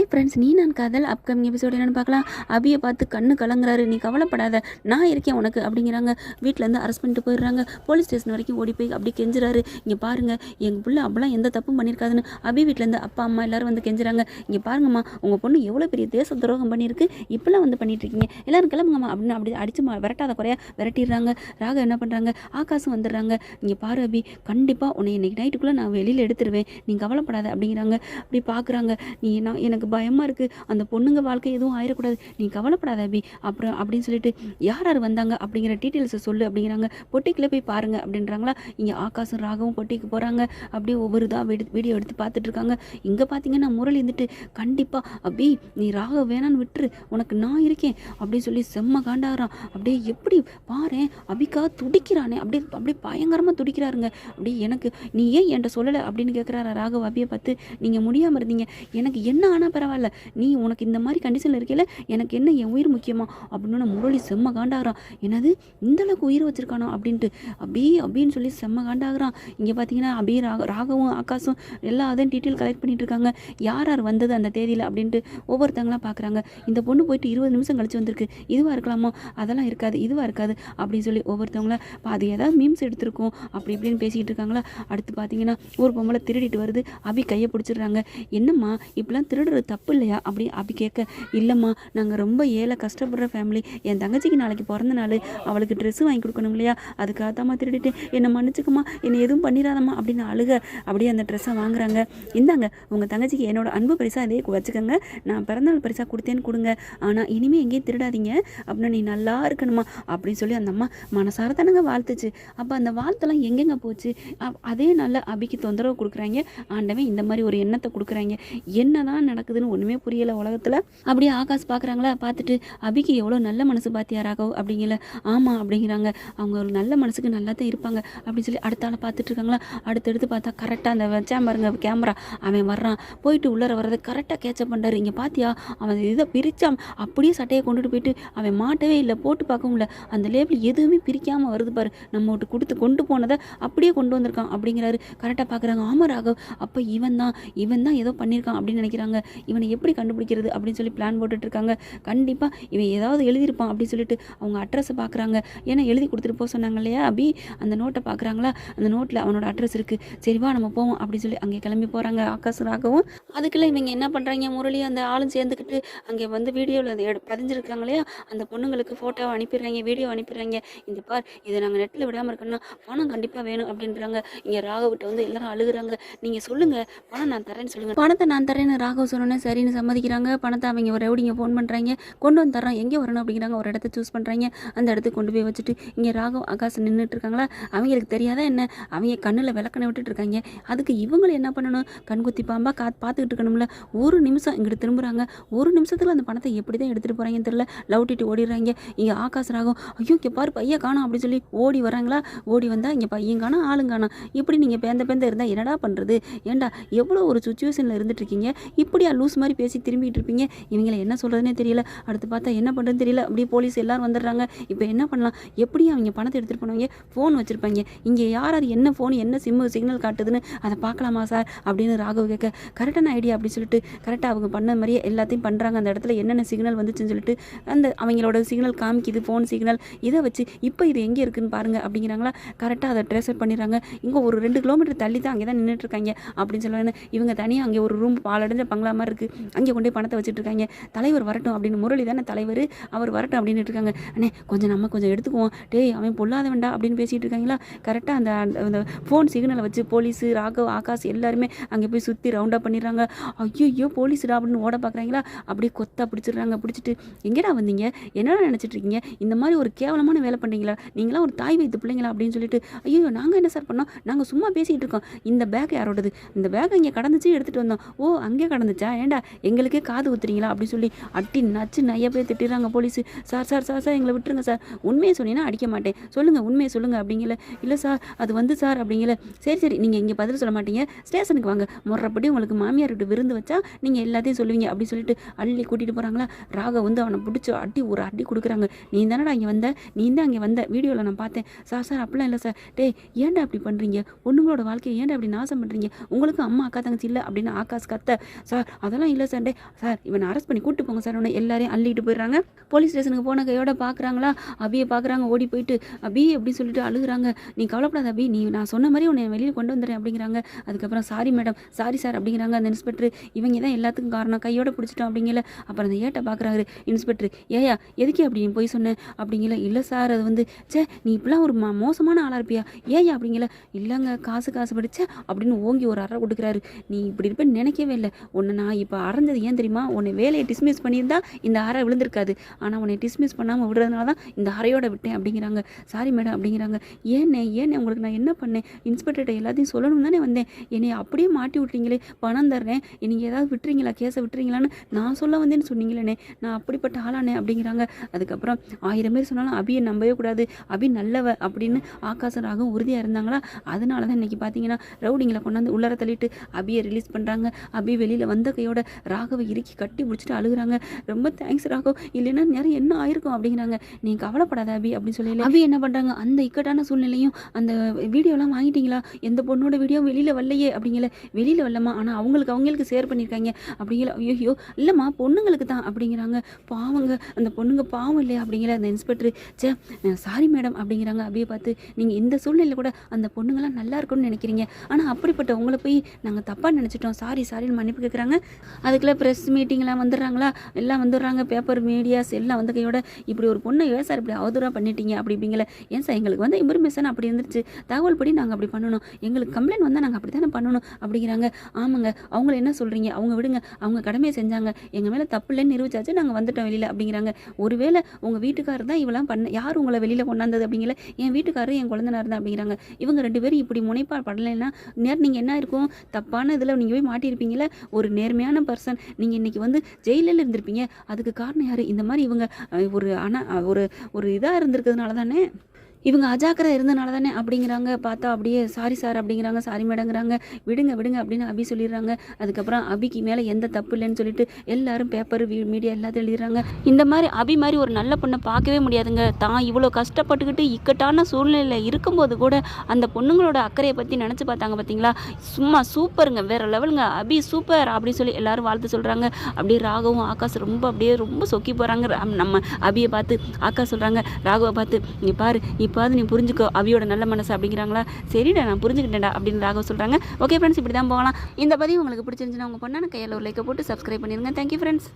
Hi friends நீ நான் காதல். அப்கமிங் எபிசோட் என்னென்னு பார்க்கலாம். அபியை பார்த்து கண்ணு கலங்குறாரு. நீ கவலைப்படாத. நான் இருக்கேன் உனக்கு அப்படிங்கிறாங்க. வீட்டிலேருந்து அரெஸ்ட் பண்ணிட்டு போயிடுறாங்க. போலீஸ் ஸ்டேஷன் வரைக்கும் ஓடி போய் அப்படி கெஞ்சுறாரு. இங்கே பாருங்கள் எங்கள் பிள்ளை அப்பெல்லாம் எந்த தப்பும் பண்ணியிருக்காதுன்னு. அபி வீட்டிலேருந்து அப்பா அம்மா எல்லோரும் வந்து கெஞ்சுறாங்க. இங்கே பாருங்கம்மா உங்கள் பொண்ணு எவ்வளோ பெரிய தேச துரோகம் பண்ணியிருக்கு. இப்பெல்லாம் வந்து பண்ணிட்டுருக்கீங்க. எல்லோரும் கிளம்புங்கம்மா அப்படின்னு அப்படி அடிச்சு விரட்டாத குறையா விரட்டிடுறாங்க. ராக என்ன பண்ணுறாங்க ஆகாசம் வந்துடுறாங்க. இங்கே பாரு அபி கண்டிப்பாக உன்னை இன்னைக்கு நைட்டுக்குள்ளே நான் வெளியில் எடுத்துருவேன். நீ கவலைப்படாத அப்படிங்கிறாங்க. அப்படி பார்க்குறாங்க நீ நான் எனக்கு பயமாக இருக்குது அந்த பொண்ணுங்க வாழ்க்கை எதுவும் ஆயிடக்கூடாது நீ கவலைப்படாத அபி. அப்புறம் அப்படின்னு சொல்லிட்டு யார் யார் வந்தாங்க? அப்படிங்கிற டீட்டெயில்ஸை சொல்லு அப்படிங்கிறாங்க. பொட்டிக்கில் போய் பாருங்க அப்படின்றாங்களா. இங்கே ஆகாசும் ராகவும் பொட்டிக்கு போகிறாங்க அப்படியே ஒவ்வொரு இதாக வீடியோ எடுத்து பார்த்துட்டு இருக்காங்க இங்கே பார்த்தீங்கன்னா முரளி இருந்துட்டு கண்டிப்பாக அபி நீ ராக வேணான்னு விட்டுரு. உனக்கு நான் இருக்கேன். அப்படின்னு சொல்லி செம்ம காண்டாகிறான் அப்படியே எப்படி பாருன்? அபிக்கா துடிக்கிறானே. அப்படியே அப்படியே பயங்கரமாக துடிக்கிறாருங்க. அப்படியே எனக்கு நீ ஏன் என்கிட்ட சொல்லலை? அப்படின்னு கேட்குறாரு ராகவ் அபியை பார்த்து. நீங்கள் முடியாமல் இருந்தீங்க. எனக்கு என்ன ஆனால் பரவாயில்ல. நீ உனக்கு இந்த மாதிரி கண்டிஷனில் இருக்கையில் எனக்கு என்ன என் உயிர் முக்கியமா? அப்படின்னு முரளி செம்ம காண்டாகிறான் என்னது? இந்த அளவுக்கு உயிர் வச்சிருக்கானோ? அப்படின்ட்டு. அபி அப்படின்னு சொல்லி செம்ம காண்டாகிறான். இங்கே பார்த்தீங்கன்னா அபி ராக ராகவும் ஆகாசும் எல்லா அதையும் டீட்டெயில் கலெக்ட் பண்ணிட்டு இருக்காங்க. யார் யார் வந்தது அந்த தேதியில்? அப்படின்ட்டு ஒவ்வொருத்தங்களாம் பார்க்குறாங்க இந்த பொண்ணு போயிட்டு இருபது நிமிஷம் கழிச்சு வந்திருக்கு. இதுவாக இருக்கலாமோ? அதெல்லாம் இருக்காது இதுவாக இருக்காது அப்படின்னு சொல்லி ஒவ்வொருத்தவங்கள அது ஏதாவது மீம்ஸ் எடுத்திருக்கோம். அப்படி இப்படின்னு பேசிக்கிட்டு இருக்காங்களா? அடுத்து பார்த்தீங்கன்னா ஒரு பொம்பளை திருடிட்டு வருது. அபி கையை பிடிச்சிடுறாங்க. என்னம்மா இப்படிலாம் திருடுறது தப்பு இல்லையா? அப்படி அபி கேட்க இல்லைம்மா நாங்கள் ரொம்ப ஏழை கஷ்டப்படுற ஃபேமிலி என் தங்கச்சிக்கு நாளைக்கு பிறந்த நாள். அவளுக்கு ட்ரெஸ்ஸு வாங்கி கொடுக்கணும் இல்லையா? அதுக்காக தாம்மா திருடிட்டு என்னை மன்னிச்சுக்கம்மா. என்னை எதுவும் பண்ணிடாதம்மா அப்படின்னு அழுக. அப்படியே அந்த ட்ரெஸ்ஸை வாங்குறாங்க. இந்தாங்க உங்கள் தங்கச்சிக்கு என்னோட அன்பு பரிசாக அதே வச்சுக்கோங்க. நான் பிறந்தநாள் பரிசாக கொடுத்தேன்னு கொடுங்க. ஆனால் இனிமேல் எங்கேயும் திருடாதீங்க. அப்படின்னா நீ நல்லா இருக்கணுமா? அப்படின்னு சொல்லி அந்த அம்மா மனசார தானங்க வாழ்த்துச்சு. அப்போ அந்த வாழ்த்தெல்லாம் எங்கெங்க போச்சு? அப்- அதே நல்ல அபிக்கு தொந்தரவு கொடுக்குறாங்க. ஆண்டவன் இந்த மாதிரி ஒரு எண்ணத்தை கொடுக்குறாங்க. என்னதான் நடக்குதுன்னு ஒன்றுமே புரியலை உலகத்தில். அப்படியே ஆகாஷ் பார்க்குறாங்களா பார்த்துட்டு அபிக்கு எவ்வளோ நல்ல மனசு பார்த்தியா ராகவ்? அப்படிங்கல. ஆமாம் அப்படிங்கிறாங்க. அவங்க ஒரு நல்ல மனசுக்கு நல்லா தான் இருப்பாங்க அப்படின்னு சொல்லி அடுத்த ஆளை பார்த்துட்டு இருக்காங்களா? அடுத்தடுத்து பார்த்தா கரெக்டாக அந்த வச்சான் பாருங்க கேமரா அவன் வர்றான். போயிட்டு உள்ளார வர்றதை கரெக்டாக கேட்சப் பண்ணுறாரு இங்கே பார்த்தியா அவன் இதை பிரித்தான் அப்படியே சட்டையை கொண்டுட்டு போயிட்டு அவன் மாட்டவே இல்லை. போட்டு பார்க்கவும் இல்லை அந்த லேபிள் எதுவுமே பிரிக்காமல் வருது பாரு. நம்ம விட்டு கொடுத்து கொண்டு போனதை அப்படியே கொண்டு வந்திருக்கான் அப்படிங்கிறாரு. கரெக்டாக பார்க்குறாங்க ஆமாம் ராகவ் அப்போ இவன் தான் இவன் தான் ஏதோ பண்ணியிருக்கான் அப்படின்னு நினைக்கிறாங்க. இவனை எப்படி கண்டுபிடிக்கிறது அப்படின்னு சொல்லி பிளான் போட்டுட்டு இருக்காங்க கண்டிப்பாக இவன் ஏதாவது எழுதியிருப்பான் அப்படின்னு சொல்லிட்டு அவங்க அட்ரஸை பார்க்குறாங்க ஏன்னா எழுதி கொடுத்துட்டு போக சொன்னாங்க இல்லையா அபி? அந்த நோட்டை பார்க்குறாங்களா அந்த நோட்டில் அவனோட அட்ரஸ் இருக்குது சரிவா நம்ம போவோம் அப்படின்னு சொல்லி அங்கே கிளம்பி போகிறாங்க ஆகாஷ் ராகவும். அதுக்குள்ள இவங்க என்ன பண்ணுறாங்க முரளி அந்த ஆளும் சேர்ந்துக்கிட்டு அங்கே வந்து வீடியோவில் அந்த பதிஞ்சிருக்காங்க இல்லையா? அந்த பொண்ணுங்களுக்கு ஃபோட்டோவை அனுப்பிடுறாங்க வீடியோ அனுப்பிடுறாங்க. இந்த பார் இதை நாங்கள் நெட்டில் விடாமல் இருக்கணும்னா பணம் கண்டிப்பாக வேணும் அப்படின்றாங்க. இங்கே ராகவிட்ட வந்து எல்லாரும் அழுகுறாங்க. நீங்கள் சொல்லுங்கள் பணம் நான் தரேன்னு சொல்லுங்கள் பணத்தை நான் தரேன்னு ராகவ் சொன்னோன்னே சரின்னு சம்மதிக்கிறாங்க. பணத்தை அவங்க ஒரு ரவுடிங்க ஃபோன் பண்ணுறாங்க கொண்டு வந்து தரோம் எங்கே வரணும் அப்படிங்கிறாங்க. ஒரு இடத்த சூஸ் பண்ணுறாங்க அந்த இடத்துக்கு கொண்டு போய் வச்சுட்டு இங்கே ராகவ் ஆகாஷ் நின்றுட்டு இருக்காங்களா? அவங்களுக்கு தெரியாதா என்ன? அவங்க கண்ணில் விளக்கணை விட்டுட்டு இருக்காங்க. அதுக்கு இவங்களும் என்ன பண்ணணும்? கண்குத்தி பாம்பா கா பார்த்துக்கிட்டு இருக்கணும்ல. ஒரு நிமிஷம் இங்கிட்டு திரும்புகிறாங்க ஒரு நிமிஷத்தில் அந்த பணத்தை எப்படி தான் எடுத்துகிட்டு போகிறாங்கன்னு தெரியல லவுட்டிட்டு ஓடிடுறாங்க. இங்கே ஆகாஷ் ராகம் ஐயோ இங்கே பாரு பையன் காணோம் அப்படின்னு சொல்லி ஓடி வராங்களா? ஓடி வந்தால் இங்கே பையன் காணோம் ஆளுங்க காணோம். இப்படி நீங்கள் பேந்த பேந்த இருந்தால் என்னடா பண்ணுறது ஏன்டா எவ்வளோ ஒரு சுச்சுவேஷனில் இருந்துட்டு இருக்கீங்க? இப்படியா லூஸ் மாதிரி பேசி திரும்பிட்டு இருப்பீங்க. இவங்களை என்ன சொல்கிறதுனே தெரியல. அடுத்து பார்த்தா என்ன பண்ணுறதுன்னு தெரியல. அப்படியே போலீஸ் எல்லோரும் வந்துடுறாங்க. இப்போ என்ன பண்ணலாம்? எப்படி அவங்க பணத்தை எடுத்துகிட்டு போனவங்க ஃபோன் வச்சுருப்பாங்க. இங்கே யார் யார் என்ன ஃபோன் என்ன சிம்மு சிக்னல் காட்டுதுன்னு அதை பார்க்கலாமா சார் அப்படின்னு ராகவ் கேட்க கரெக்டான ஐடியா அப்படின்னு சொல்லிட்டு கரெக்டாக அவங்க பண்ண மாதிரியே எல்லாத்தையும் பண்ணுறாங்க அந்த இடத்துல என்னென்ன சிக்னல் வந்துச்சுன்னு சொல்லிட்டு அந்த அவங்களோட சிக்னல் காமிக்குது ஃபோன் சிக்னல் இதை வச்சு இப்போ இது எங்கே இருக்குன்னு பாருங்க. அப்படிங்கிறாங்களா? கரெக்டாக அதை ட்ரேஸ் பண்ணிடுறாங்க. இங்கே ஒரு ரெண்டு கிலோமீட்டர் தள்ளி தான் அங்கே தான் நின்றுட்டு இருக்காங்க. அப்படின்னு சொல்லுவாங்க. இவங்க தனியாக அங்கே ஒரு ரூம் பாலடைஞ்ச பங்களா மாதிரி இருக்குது அங்கே கொண்டு போய் பணத்தை வச்சுட்டு இருக்காங்க தலைவர் வரட்டும் அப்படின்னு முரளி தானே தலைவர்? அவர் வரட்டும் அப்படின்னு இருக்காங்க அண்ணே கொஞ்சம் நம்ம கொஞ்சம் எடுத்துக்குவோம். டேய் அவன் பொல்லாத வேண்டா அப்படின்னு பேசிகிட்டு இருக்காங்களா கரெக்டாக அந்த அந்த ஃபோன் சிக்னலை வச்சு போலீஸு ராகவ் ஆகாஷ் எல்லாருமே அங்கே போய் சுற்றி ரவுண்டாக பண்ணிடுறாங்க. ஐயோ போலீஸ்டா அப்படின்னு ஓட பார்க்குறாங்களா அப்படியே கொத்தா பிடிச்சிடுறாங்க பிடிச்சிட்டு. எங்கடா வந்தீங்க? என்னடா நினச்சிட்டு இருக்கீங்க இந்த மாதிரி ஒரு கேவலமான வேலை பண்ணுறீங்களா நீங்களாம் ஒரு தாய் வைத்து பிள்ளைங்களா அப்படின்னு சொல்லிட்டு. ஐயோ நாங்கள் என்ன சார் பண்ணோம்? நாங்கள் சும்மா பேசிகிட்டு இருக்கோம் இந்த பேக் யாரோடது? இந்த பேக் இங்கே கடந்துச்சு எடுத்துகிட்டு வந்தோம். ஓ அங்கே கடந்துச்சா? ஏன்டா எங்களுக்கே காது ஊத்துறீங்களா அப்படின்னு சொல்லி அட்டி நச்சு நிறைய பேர் திட்டுறாங்க police. Sir sir sir sir எங்களை விட்டுருங்க சார். உண்மையை சொன்னீங்கன்னா அடிக்க மாட்டேன். சொல்லுங்கள் உண்மையை சொல்லுங்கள் அப்படிங்கல. இல்லை சார் அது வந்து சார் அப்படிங்கல. சரி சரி நீங்கள் இங்கே பதில் சொல்ல மாட்டீங்க. ஸ்டேஷனுக்கு வாங்க. முறப்படி உங்களுக்கு மாமியார் விட்டு விருந்து வச்சா நீங்கள் எல்லாத்தையும் சொல்லுவீங்க அப்படின்னு சொல்லிட்டு அள்ளி கூட்டிகிட்டு போகிறாங்களா ராக வந்து அவனை பிடிச்சி அடி ஒரு அடி கொடுக்குறாங்க. நீ தானடா இங்கே வந்த? நீ தான் அங்கே வந்த? வீடியோவில் நான் பார்த்தேன். சார் சார் அப்படிலாம் இல்லை சார். டேய் ஏன்டா அப்படி பண்ணுறீங்க பொண்ணுங்களோட வாழ்க்கையை ஏன்டா அப்படி நாசம் பண்ணுறீங்க உங்களுக்கு அம்மா அக்கா தங்கச்சி இல்லை? அப்படின்னு ஆகாஷ் கத்த. சார் அதெல்லாம் இல்லை சார். டே சார் இவனை அரெஸ்ட் பண்ணி கூட்டு போங்க சார். உன்னை எல்லாரையும் அள்ளிட்டு போயிடுறாங்க. போலீஸ் ஸ்டேஷனுக்கு போன கையோட பார்க்குறாங்களா அபியை பார்க்குறாங்க ஓடி போயிட்டு. அபி அப்படின்னு சொல்லிட்டு அழுகுறாங்க. நீ கவலைப்படாத அபி. நீ நான் சொன்ன மாதிரி உன்னை வெளியில் கொண்டு வந்துடுறேன் அப்படிங்கிறாங்க. அதுக்கப்புறம் சாரி மேடம் சாரி சார் அப்படிங்கிறாங்க அந்த இன்ஸ்பெக்டர் இவங்க தான் எல்லாத்துக்கும் காரணம். கையோட பிடிச்சிட்டோம் அப்படிங்கல. அப்புறம் அந்த ஏட்டை பார்க்குறாரு இன்ஸ்பெக்டர் ஏயா எதுக்கே அப்படி நீ போய் சொன்னேன் அப்படிங்கல. இல்லை சார் அது வந்து ச்சே நீ இப்படிலாம் ஒரு ம- மோசமான ஆளாக இருப்பியா? ஏயா அப்படிங்கல. இல்லைங்க. காசு காசு படிச்ச? அப்படின்னு ஓங்கி ஒரு அறை கொடுக்குறாரு. நீ இப்படி இருப்பேன்னு நினைக்கவே இல்லை. உன்னை நான் இப்போ அறந்தது ஏன் தெரியுமா? உன்னை வேலையை டிஸ்மிஸ் பண்ணியிருந்தா இந்த அறை விழுந்திருக்காது. ஆனால் உன்னை டிஸ்மிஸ் பண்ணாமல் விடுறதுனால தான் இந்த அறையோட விட்டேன் அப்படிங்கிறாங்க. சாரி மேடம் அப்படிங்கிறாங்க. ஏன்னே ஏன்னே உங்களுக்கு நான் என்ன பண்ணேன்? இன்ஸ்பெக்டர்கிட்ட எல்லாத்தையும் சொல்லணும் தானே வந்தேன். என்னை அப்படியே மாட்டி விட்றீங்களே பணம் தர்றேன். நீங்கள் ஏதாவது விட்டுறீங்களா? கேஸை விட்டுறீங்களான்னு நான் சொல்ல வந்தேன்னு சொன்னீங்களேனே. நான் அப்படிப்பட்ட ஆளானே அப்படிங்கிறாங்க. அதுக்கப்புறம் ஆயிரம் பேர் சொன்னாலும் அபியை நம்பவே கூடாது. அபி நல்லவ அப்படின்னு ஆகாச ராகம் உறுதியாக இருந்தாங்களா? அதனால தான் இன்றைக்கி பார்த்தீங்கன்னா ரவுடிங்களை கொண்டாந்து உள்ளார தள்ளிட்டு அபியை ரிலீஸ் பண்ணுறாங்க அபி வெளியில் வந்த வார்த்தையோட ராகவை இறுக்கி கட்டி பிடிச்சிட்டு அழுகுறாங்க. ரொம்ப தேங்க்ஸ் ராகவ். இல்லைன்னா நேரம் என்ன ஆயிருக்கும் அப்படிங்கிறாங்க. நீ கவலைப்படாத அபி அப்படின்னு சொல்லி அபி என்ன பண்ணுறாங்க அந்த இக்கட்டான சூழ்நிலையும் அந்த வீடியோலாம் வாங்கிட்டீங்களா? எந்த பொண்ணோட வீடியோ வெளியில் வரலையே அப்படிங்கல. வெளியில் வரலமா ஆனால் அவங்களுக்கு அவங்களுக்கு ஷேர் பண்ணியிருக்காங்க அப்படிங்கிற ஐயோ இல்லைம்மா பொண்ணுங்களுக்கு தான் அப்படிங்கிறாங்க. பாவங்க. அந்த பொண்ணுங்க பாவம் இல்லையா அப்படிங்கிற அந்த இன்ஸ்பெக்டர் சே சாரி மேடம் அப்படிங்கிறாங்க. அப்படியே பார்த்து நீங்கள் இந்த சூழ்நிலையில் கூட அந்த பொண்ணுங்களாம் நல்லா இருக்கும்னு நினைக்கிறீங்க. ஆனால் அப்படிப்பட்ட உங்களை போய் நாங்கள் தப்பாக நினச்சிட்டோம். சாரி சாரின்னு மன்னிப்பு கேட்குறாங்க அதுக்குள்ளே ப்ரெஸ் மீட்டிங்லாம் வந்துடுறாங்களா? எல்லாம் வந்துடுறாங்க. பேப்பர் மீடியாஸ் எல்லாம் வந்து கையோட இப்படி ஒரு பொண்ணை ஏன் சார் இப்படி அவதூறாக பண்ணிட்டீங்க அப்படி இப்படிங்கள ஏன் சார் எங்களுக்கு வந்து இன்ஃபர்மேஷன் அப்படி இருந்துச்சு தகவல் படி நாங்கள் அப்படி பண்ணணும். எங்களுக்கு கம்ப்ளைண்ட் வந்தால் நாங்கள் அப்படி தானே பண்ணணும் அப்படிங்கிறாங்க. ஆமாங்க. அவங்கள என்ன சொல்கிறீங்க அவங்க விடுங்க. அவங்க கடமையை செஞ்சாங்க. எங்கள் மேலே தப்பு இல்லைன்னு நிரூபிச்சாச்சு. நாங்கள் வந்துட்டோம் வெளியில் அப்படிங்கிறாங்க. ஒருவேளை உங்கள் வீட்டுக்காரர் தான் இவெல்லாம் பண்ண யார் உங்களை வெளியில் கொண்டாந்தது அப்படிங்கல? என் வீட்டுக்காரர் என் குழந்தைனார் தான் அப்படிங்கிறாங்க. இவங்க ரெண்டு பேரும் இப்படி முனைப்பா படலைன்னா நேர் நீங்கள் என்ன இருக்கும்? தப்பான இதில் நீங்கள் போய் மாட்டியிருப்பீங்களே ஒரு நேர்மையான பர்சன் நீங்கள் இன்றைக்கி வந்து ஜெயிலில் இருந்திருப்பீங்க. அதுக்கு காரணம் யார்? இந்த மாதிரி இவங்க ஒரு அனா ஒரு ஒரு இதாக இருந்திருக்கிறதுனால தானே? இவங்க அஜாக்கிரதை இருந்தனால தானே அப்படிங்கிறாங்க. பார்த்தா அப்படியே சாரி சார் அப்படிங்கிறாங்க. சாரி மேடங்கிறாங்க விடுங்க விடுங்க அப்படின்னு அபி சொல்லிடுறாங்க. அதுக்கப்புறம் அபிக்கு மேலே எந்த தப்பு இல்லைன்னு சொல்லிட்டு எல்லாரும் பேப்பர் மீடியா எல்லாத்தையும் எழுதிடுறாங்க. இந்த மாதிரி அபி மாதிரி ஒரு நல்ல பொண்ணை பார்க்கவே முடியாதுங்க. தான் இவ்வளோ கஷ்டப்பட்டுக்கிட்டு இக்கட்டான சூழ்நிலையில் இருக்கும்போது கூட அந்த பொண்ணுங்களோட அக்கறையை பற்றி நினச்சி பார்த்தாங்க பார்த்தீங்களா? சும்மா சூப்பருங்க. வேற லெவலுங்க. அபி சூப்பர் அப்படின்னு சொல்லி எல்லாரும் வாழ்த்து சொல்கிறாங்க அப்படியே ராகவும் ஆகாஷ் ரொம்ப அப்படியே ரொம்ப சொக்கி போகிறாங்க நம்ம அபியை பார்த்து ஆகாஷ் சொல்கிறாங்க ராகுவை பார்த்து நீ பாரு இப்பாவது நீ புரிஞ்சுக்கோ அவியோட நல்ல மனசு அப்படிங்கிறாங்களா? சரிடா நான் புரிஞ்சுக்கிட்டேன்டா அப்படின்னு ராகவ் சொல்கிறாங்க ஓகே ஃப்ரெண்ட்ஸ் இப்படி தான் போகலாம். இந்த பதிவு உங்களுக்கு பிடிச்சிருந்துச்சுன்னா உங்கள் பொண்ணான கையில் ஒரு லைக்கை போட்டு சப்ஸ்கிரைப் பண்ணிடுங்க. Thank you friends